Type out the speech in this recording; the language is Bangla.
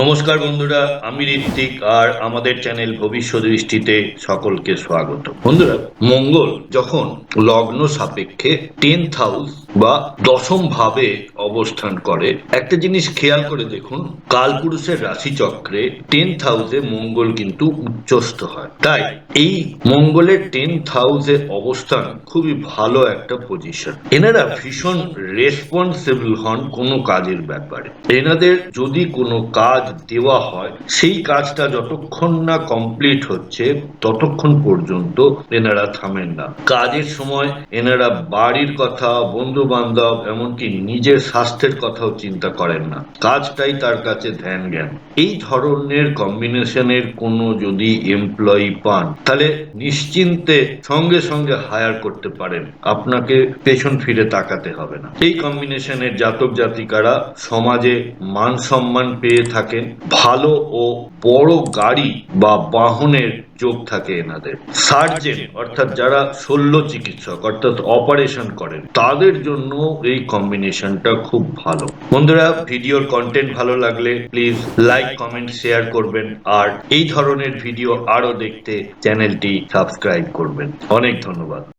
নমস্কার বন্ধুরা, আমি ঋত্বিক আর আমাদের চ্যানেল ভবিষ্যৎ দৃষ্টিতে সকলকে স্বাগত। বন্ধুরা, মঙ্গল যখন লগ্ন সাপেক্ষে টেন্থ হাউস বা দশম ভাবে অবস্থান করে। একটা জিনিস খেয়াল করে দেখুন, কালপুরুষের রাশিচক্রে টেন্থ হাউসে মঙ্গল কিন্তু উচ্চস্থ হয়। তাই এই মঙ্গলের টেন্থ হাউসে অবস্থান খুবই ভালো একটা পজিশন এনারা ভীষণ রেসপন্সিবল হন কোনো কাজের ব্যাপারে। এনাদের যদি কোনো কাজ দেওয়া হয়, সেই কাজটা যতক্ষণ না কমপ্লিট হচ্ছে, ততক্ষণ পর্যন্ত এনারা থামেন না। কাজের সময় এনারা বাড়ির কথা, বন্ধু বান্ধব এমনকি নিজের স্বাস্থ্যের কথাও চিন্তা করেন না। কাজটাই তার কাছে ধ্যান জ্ঞান এই ধরনের কম্বিনেশনের কোনো যদি এমপ্লয়ি পান, তাহলে নিশ্চিন্তে সঙ্গে সঙ্গে হায়ার করতে পারেন। আপনাকে পেছন ফিরে তাকাতে হবে না। এই কম্বিনেশনের জাতক জাতিকারা সমাজে মান সম্মান পেয়ে থাকেন। ভালো ও বড় গাড়ি বা বাহনের যোগ থাকে এনাদের। সার্জেন অর্থাৎ যারা শল্য চিকিৎসক অর্থাৎ অপারেশন করেন তাদের জন্য এই কম্বিনেশনটা খুব ভালো। বন্ধুরা ভিডিওর কন্টেন্ট ভালো লাগলে প্লিজ লাইক কমেন্ট শেয়ার করবেন আর এই ধরনের ভিডিও আরও দেখতে চ্যানেলটি সাবস্ক্রাইব করবেন। অনেক ধন্যবাদ।